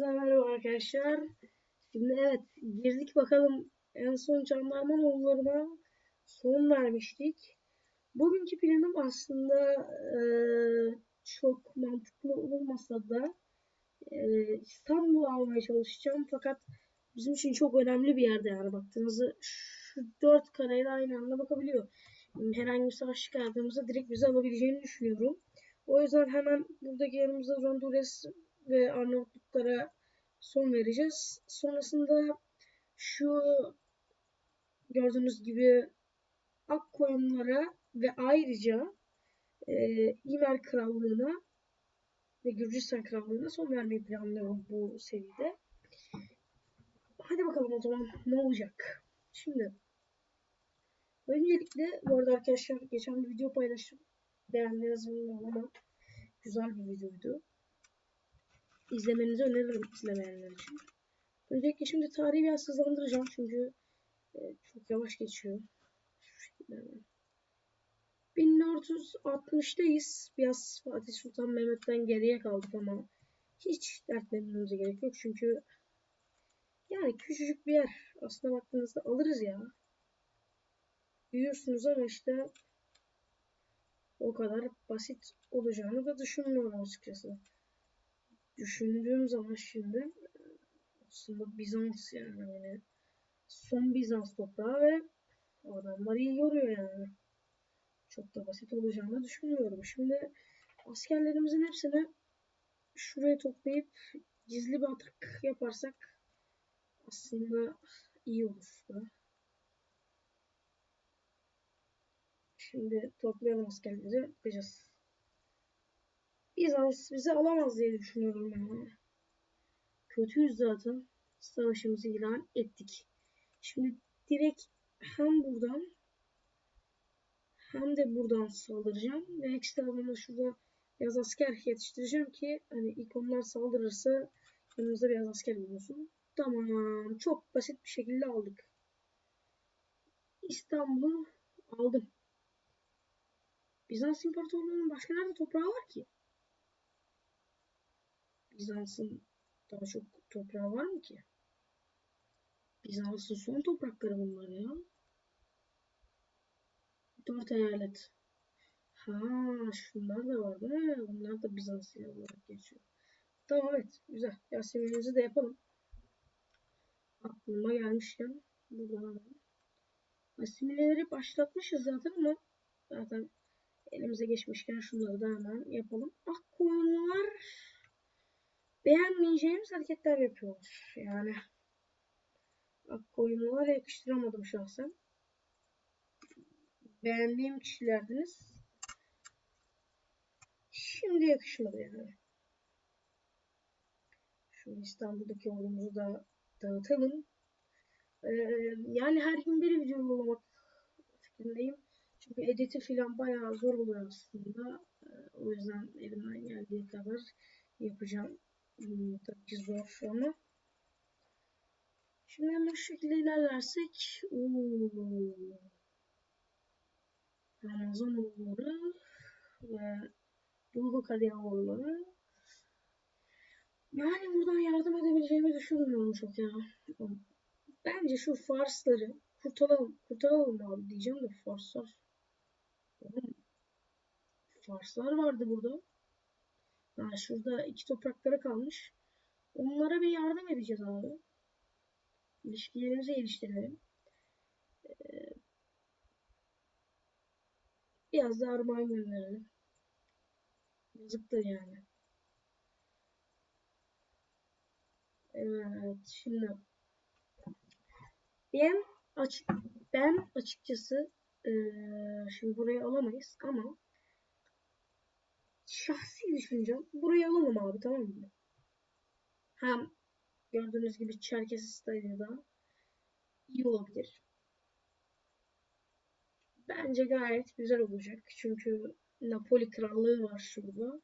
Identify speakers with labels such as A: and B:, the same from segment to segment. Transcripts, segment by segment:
A: Hepinize merhaba arkadaşlar. Şimdi evet girdik bakalım en son jandarma oğullarına son vermiştik. Bugünkü planım aslında eee, çok mantıklı olmasa da eee İstanbul'u almaya çalışacağım. Fakat bizim için çok önemli bir yerde yani baktığınızda şu dört kareyle aynı anda bakabiliyor. Herhangi bir savaş çıkardığımızda direkt bizi alabileceğini düşünüyorum. O yüzden hemen buradaki yanımızda Honduras ve Arnavutluklara son vereceğiz. Sonrasında şu gördüğünüz gibi Akkoyunlara ve ayrıca e, İmer Krallığı'na ve Gürcistan Krallığı'na son vermeyi planlıyorum bu seride. Hadi bakalım o zaman ne olacak. Şimdi öncelikle bu arada arkadaşlar geçen bir video paylaştım. Beğendiniz mi bilmiyorum ama güzel bir videoydu. İzlemenizi öneririm izlemeyenler için. Öncelikle şimdi tarihi biraz hızlandıracağım çünkü e, çok yavaş geçiyor. Şu şekilde hemen. 1460'dayız. Biraz Fatih Sultan Mehmet'ten geriye kaldık ama hiç dertlenmemize gerek yok çünkü yani küçücük bir yer. Aslında baktığınızda alırız ya. Büyüyorsunuz ama işte o kadar basit olacağını da düşünmüyorum açıkçası. Düşündüğüm zaman şimdi aslında Bizans yani hani son Bizans toprağı ve adamlar iyi yoruyor yani. Çok da basit olacağını düşünmüyorum. Şimdi askerlerimizin hepsini şuraya toplayıp gizli bir atak yaparsak aslında iyi olur da. Şimdi toplayalım askerleri yapacağız. Bizans bizi alamaz diye düşünüyorum ben. Kötüyüz zaten. Savaşımızı ilan ettik. Şimdi direkt hem buradan hem de buradan saldıracağım. Ve ekstradan da şurada biraz asker yetiştireceğim ki hani ilk onlar saldırırsa yanımızda biraz asker bulunsun. Tamam. Çok basit bir şekilde aldık. İstanbul'u aldım. Bizans İmparatorluğu'nun başka nerede toprağı var ki? Bizans'ın daha çok toprağı var mı ki? Bizans'ın son toprakları bunlar ya. Dört eyalet. Ha, şunlar da var mi? Bunlar da Bizans olarak geçiyor. Tamam evet. Güzel. Yasemin'imizi de yapalım. Aklıma gelmişken buradan alalım. Başlatmışız zaten ama zaten elimize geçmişken şunları da hemen yapalım. Akkoyunlar beğenmeyeceğimiz hareketler yapıyorlar. Yani Akkoyunlular yakıştıramadım şahsen. Beğendiğim kişilerdiniz. Şimdi yakışmadı yani. Şu İstanbul'daki ordumuzu da dağıtalım. Ee, yani her gün bir video yollamak fikrindeyim. Çünkü editi falan bayağı zor oluyor aslında. Ee, o yüzden elimden geldiği kadar yapacağım. Hmm, tabii ki zor ama. Şimdi hemen şu şekilde ilerlersek. Oo. Ramazan oğulları ve Bulgu Kadıyavoğulları. Yani buradan yardım edebileceğimi düşünmüyorum çok ya. Bence şu Farsları kurtaralım, kurtaralım abi diyeceğim de Farslar. Farslar vardı burada. Ha, şurada iki topraklara kalmış. Onlara bir yardım edeceğiz abi. İlişkilerimizi geliştirelim. Ee, biraz da armağan gönderelim. Yazıktır yani. Evet, şimdi ben açık ben açıkçası e, şimdi burayı alamayız ama şahsi düşüncem burayı alalım abi tamam mı? Hem gördüğünüz gibi Çerkesistan da iyi olabilir. Bence gayet güzel olacak. Çünkü Napoli Krallığı var şurada.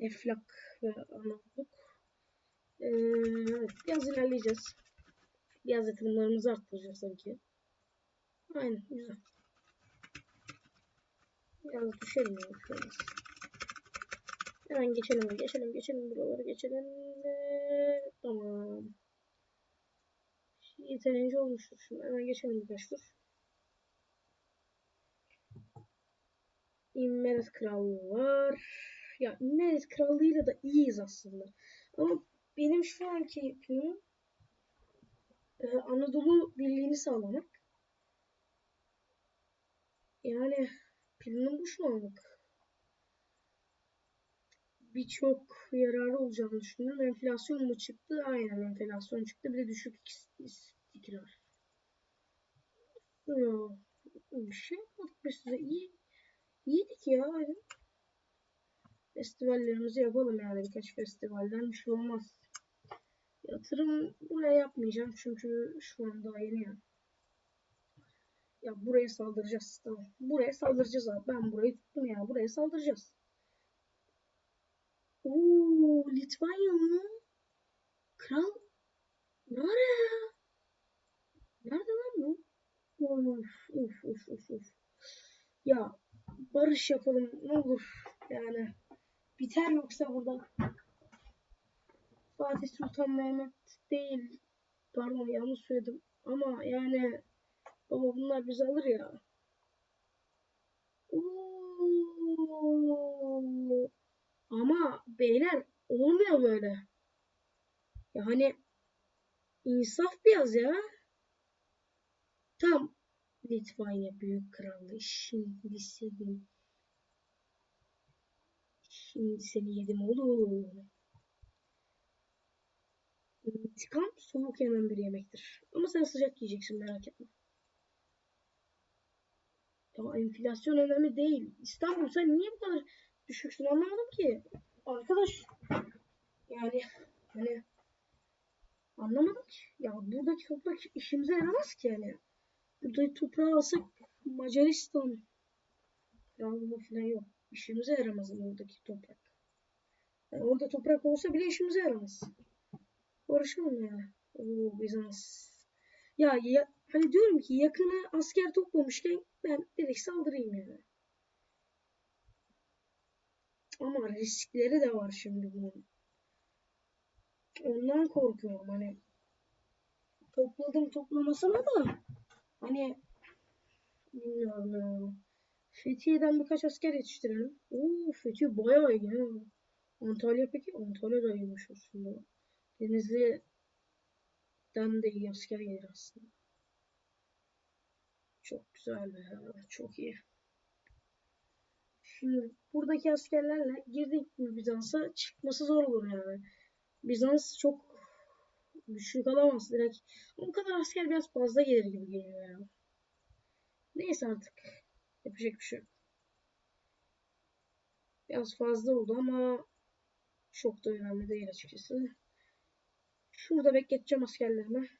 A: Eflak ve Arnavutluk. Ee, biraz ilerleyeceğiz. Biraz yatırımlarımızı arttıracağız tabii ki. Aynen güzel. Biraz düşelim ya. Hemen geçelim, geçelim, geçelim buraları geçelim. yeterince olmuştur. Şimdi hemen geçelim birkaç tur. İmmeret Krallığı var. Ya İmmeret Krallığı'yla da iyiyiz aslında. Ama benim şu anki planım e, Anadolu Birliği'ni sağlamak. Yani planım bu şu anlık. Birçok yararı olacağını düşünüyorum. Enflasyon mu çıktı? Aynen enflasyon çıktı. Bir de düşük istikrar. Bir şey yapmadık biz size. İyi, iyiydik ya. Hadi. Festivallerimizi yapalım yani. Birkaç festivalden bir şey olmaz. Yatırım buraya yapmayacağım çünkü şu an daha yeni ya. Ya buraya saldıracağız. Tamam. Buraya saldıracağız abi. Ben burayı tuttum ya. Buraya saldıracağız. Oo, Litvanya mı? Kral Nerede? Nerede lan bu? Of of of of of. Ya barış yapalım ne olur. Yani biter yoksa burada. Fatih Sultan Mehmet değil. Pardon yanlış söyledim. Ama yani baba bunlar bizi alır ya. Oo. Ama beyler olmuyor böyle. Yani insaf biraz ya. Tam Litvanya Büyük Krallığı. Şimdi seni Şimdi seni yedim oğlum. İntikam soğuk yenen bir yemektir. Ama sen sıcak yiyeceksin merak etme. Ya enflasyon önemli değil. İstanbul sen niye bu kadar düşüksün anlamadım ki. Arkadaş yani hani anlamadım ki. Ya buradaki toprak işimize yaramaz ki yani. Buradaki toprağı alsak Macaristan krallığı falan yok. İşimize yaramaz oradaki toprak. Yani orada toprak olsa bile işimize yaramaz. Uğraşamam ya. Oo Bizans. Ya, ya hani diyorum ki yakına asker toplamışken ben direkt saldırayım yani. Ama riskleri de var şimdi bunun. Ondan korkuyorum hani. Topladım toplamasına da hani bilmiyorum ya. Fethiye'den birkaç asker yetiştirelim. Oo Fethiye bayağı iyi ya. Antalya peki? Antalya da iyiymiş aslında. Denizli'den de iyi asker gelir aslında. Çok güzel be. Çok iyi. Şimdi buradaki askerlerle girdik mi Bizans'a çıkması zor olur yani. Bizans çok güçlü kalamaz direkt. O kadar asker biraz fazla gelir gibi geliyor ya. Neyse artık. Yapacak bir şey yok. Biraz fazla oldu ama çok da önemli değil açıkçası. Şurada bekleteceğim askerlerimi.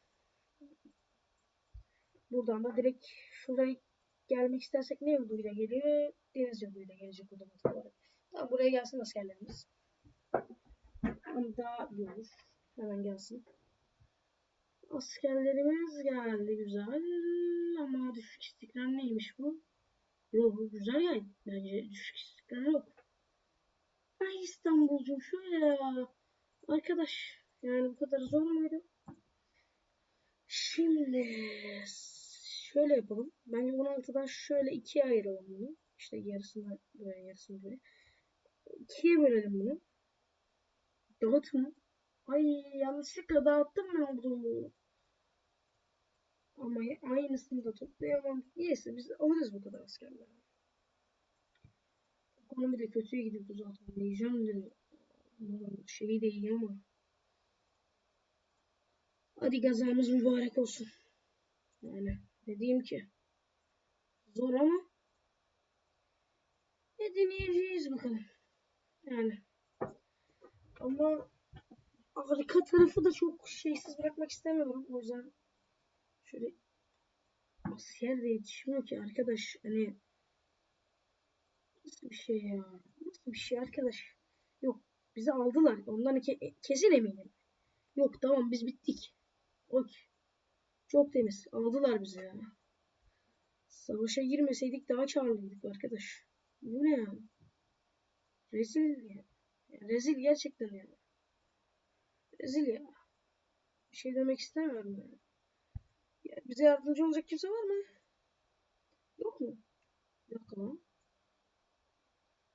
A: Buradan da direkt şuraya gelmek istersek ne yoluyla geliyor? Deniz yoluyla gelecek otomatik olarak. Tamam buraya gelsin askerlerimiz. Ama daha iyi olur. Hemen gelsin. Askerlerimiz geldi güzel. Ama düşük istikrar neymiş bu? Yok bu güzel yani. Bence düşük istikrar yok. Ay İstanbul'cum şöyle ya. Arkadaş yani bu kadar zor muydu? Şimdi şöyle yapalım. Bence 16'dan şöyle ikiye ayıralım bunu. İşte yarısını buraya yarısını buraya. İkiye bölelim bunu. Dağıtma. Ay yanlışlıkla dağıttım ben bunu. Ama aynısını da toplayamam. Neyse biz alırız bu kadar askerler. Ekonomi de kötüye gidiyordu zaten. Diyeceğim de şey de iyi ama. Hadi gazamız mübarek olsun. Yani ne diyeyim ki. Zor ama ne deneyeceğiz bakalım. Yani ama Afrika tarafı da çok şeysiz bırakmak istemiyorum. O yüzden şöyle asker de yetişmiyor ki arkadaş. Hani nasıl bir şey ya? Nasıl bir şey arkadaş? Yok bizi aldılar. Ondan ke kesin eminim. Yok tamam biz bittik. Okey. Çok temiz. Aldılar bizi ya. Savaşa girmeseydik daha karlıydık arkadaş. Bu ne ya? Rezil ya. ya rezil gerçekten ya. Rezil ya. Bir şey demek istemiyorum yani. bize yardımcı olacak kimse var mı? Yok mu? Yok lan.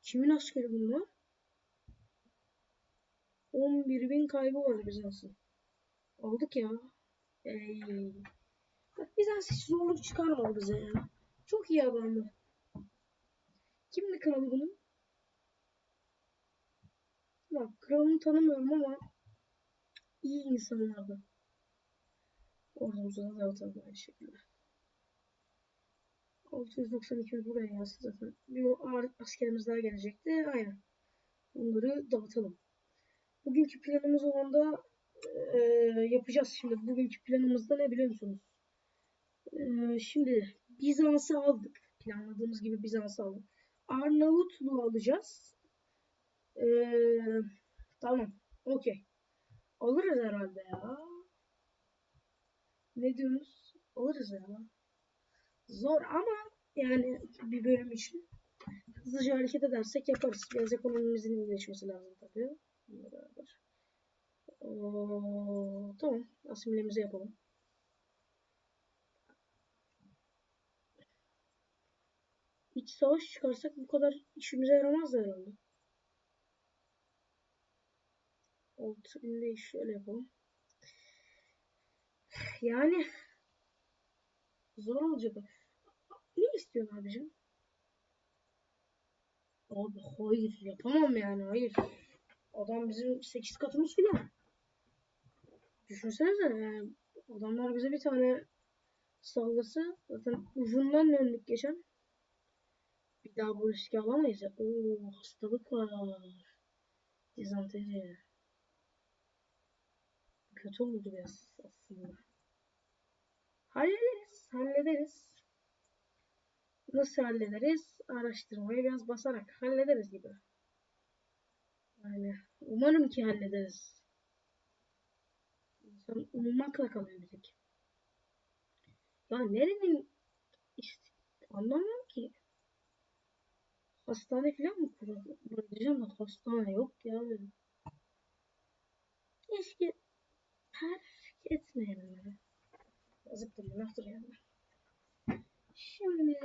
A: Kimin askeri bunlar? 11 bin kaybı var Bizans'ın. Aldık ya. Ey. Bak Bizans hiç zorluk çıkarmadı bize ya. Çok iyi adamdı. Kimdi kralı bunun? Bak kralını tanımıyorum ama iyi insanlardı. Ordumuzu da dağıtalım aynı şekilde. 692 buraya yazdı zaten. Bir askerimiz daha gelecekti. Aynen. Bunları dağıtalım. Bugünkü planımız olan da e, yapacağız şimdi. Bugünkü planımızda ne biliyor musunuz? E, şimdi Bizans'ı aldık. Planladığımız gibi Bizans'ı aldık. Arnavutluğu alacağız. E, tamam. Okey. Alırız herhalde ya. Ne diyorsunuz? Alırız ya. Zor ama yani bir bölüm için hızlıca hareket edersek yaparız. Biraz ekonomimizin iyileşmesi lazım tabii. Oo, tamam. Asimilemizi yapalım. İç savaş çıkarsak bu kadar işimize yaramaz herhalde. 6000'de şöyle yapalım. Yani zor olacak. Ne istiyorsun abicim? Abi hayır yapamam yani hayır. Adam bizim 8 katımız filan. Düşünsenize yani adamlar bize bir tane saldırsa zaten ucundan döndük geçen. Daha bu riski alamayız ya. Oo hastalık var. Dizanteri. Kötü oldu biraz aslında. Hallederiz, hallederiz. Nasıl hallederiz? Araştırmaya biraz basarak hallederiz gibi. Yani umarım ki hallederiz. İnsan ummakla kalıyor bir tek. Ya nerenin işte anlamıyorum. Hastane falan mı kuracağım da hastane yok ya benim. Keşke terk etmeyelim ya. Yazıktır günahtır yani. Şimdi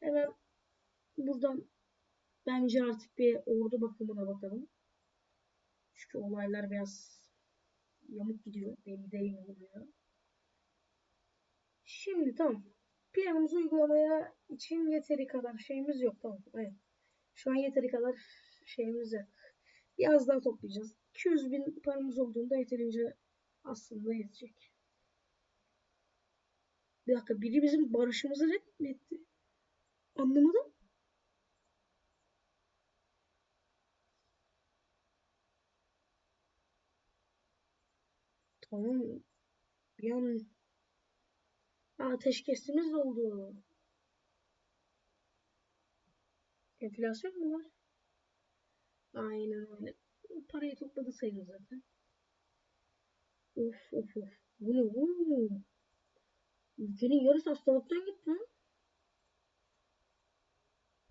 A: hemen buradan bence artık bir ordu bakımına bakalım. Çünkü olaylar biraz yamuk gidiyor. Belli değil oluyor. Şimdi tamam. Planımızı uygulamaya için yeteri kadar şeyimiz yok. Tamam. Evet. Şu an yeteri kadar şeyimiz yok. Biraz daha toplayacağız. 200 bin paramız olduğunda yeterince aslında yetecek. Bir dakika biri bizim barışımızı reddetti. Anlamadım. Tamam. An ateşkesimiz oldu. Enflasyon mu var? Aynen öyle. Parayı topladı sayılır zaten. Of of of. Bu ne oğlum? Ülkenin yarısı hastalıktan gitti lan.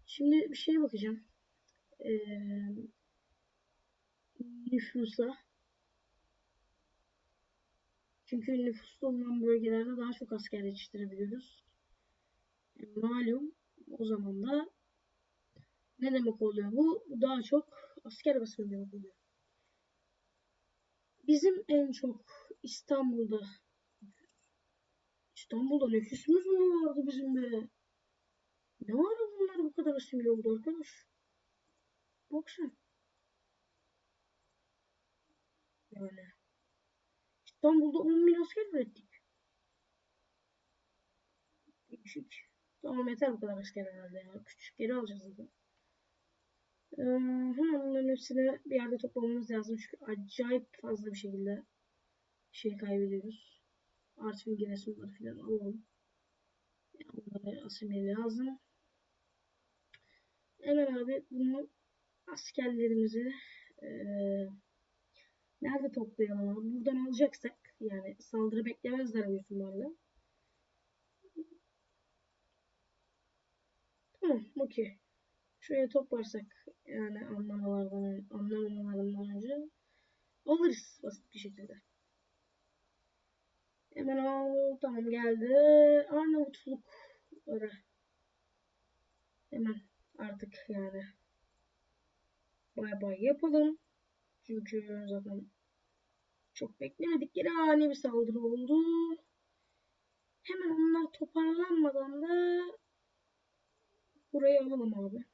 A: Şimdi bir şeye bakacağım. Ee, nüfusa. Çünkü nüfuslu olan bölgelerde daha çok asker yetiştirebiliyoruz. Yani malum o zaman da ne demek oluyor bu? Daha çok asker basımı demek oluyor. Bizim en çok İstanbul'da İstanbul'da nüfusumuz mu vardı bizim be? Ne var bunlar bu kadar asimile oldu arkadaş? Bak sen. Yani. İstanbul'da 10 bin asker ürettik. Değişik. Tamam yeter bu kadar asker herhalde ya. Küçük geri alacağız zaten. Ee, hemen bunların hepsini bir yerde toplamamız lazım. Çünkü acayip fazla bir şekilde şey kaybediyoruz. Artvin Giresunları falan alalım. Onlara asimile lazım. Hemen abi bunu askerlerimizi e, nerede toplayalım abi? Buradan alacaksak yani saldırı beklemezler büyük ihtimalle. Tamam okey. Şuraya toplarsak yani anlamalardan, anlamamalarından önce alırız basit bir şekilde. Hemen al. Tamam geldi. Arnavutlukları. Hemen artık yani. Bay bay yapalım. Çünkü zaten çok beklemedik. Yine ani bir saldırı oldu. Hemen onlar toparlanmadan da burayı alalım abi.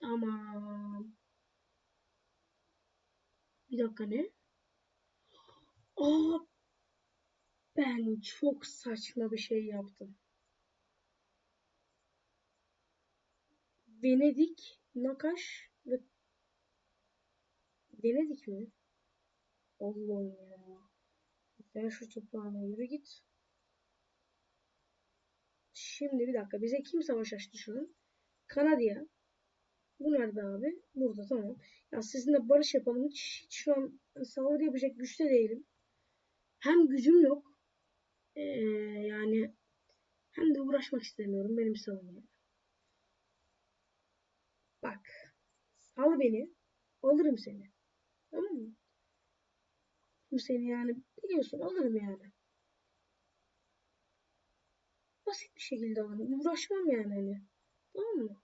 A: Tamam. Bir dakika ne? Aa, ben çok saçma bir şey yaptım. Venedik, Nakaş ve Venedik mi? Allah'ım ya. Sen şu toprağına yürü git. Şimdi bir dakika. Bize kim savaş açtı şu an? Kanadya. Bu nerede abi? Burada tamam. Ya sizinle barış yapalım. Hiç, hiç şu an saldırı yapacak güçte değilim. Hem gücüm yok. Ee, yani hem de uğraşmak istemiyorum. Benim savunmaya. Bak. Sal beni. Alırım seni. Bu seni yani biliyorsun alırım yani. Basit bir şekilde alırım. Uğraşmam yani hani. Tamam mı?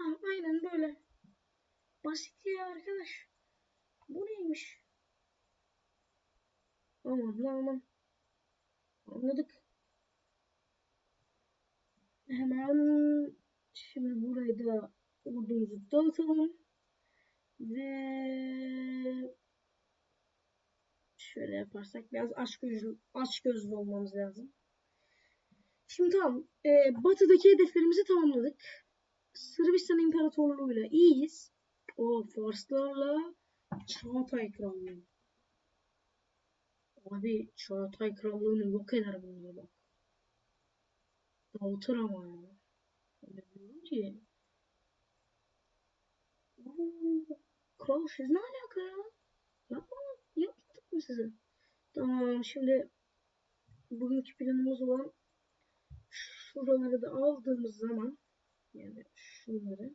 A: Ah, aynen böyle. Basit ya arkadaş. Bu neymiş? Aman aman. Anladık. Hemen şimdi burayı da ordumuzu dağıtalım. Ve şöyle yaparsak biraz aç gözlü, aç gözlü olmamız lazım. Şimdi tamam. E, batıdaki hedeflerimizi tamamladık. Sırbistan İmparatorluğu'yla iyiyiz. O Farslarla Çağatay Krallığı. Abi Çağatay Krallığı'nı yok eder bunlar bak. Dağıtır ama ya. Öyle diyorum ki. Kral siz ne alaka ya? Yapma, mı size? Tamam şimdi bugünkü planımız olan şuraları da aldığımız zaman yani şunları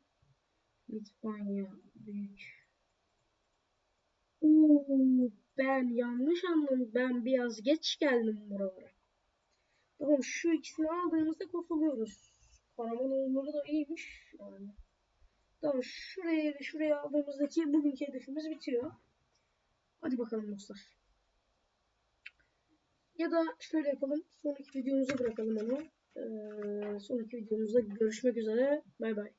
A: Litvanya büyük. Oo, ben yanlış anladım. Ben biraz geç geldim buralara. Tamam şu ikisini aldığımızda kurtuluyoruz. Karamanoğulları da iyiymiş yani. Tamam şuraya şuraya aldığımızdaki bugünkü hedefimiz bitiyor. Hadi bakalım dostlar. Ya da şöyle yapalım. Sonraki videomuza bırakalım onu. Ee, sonraki videomuzda görüşmek üzere. Bay bay.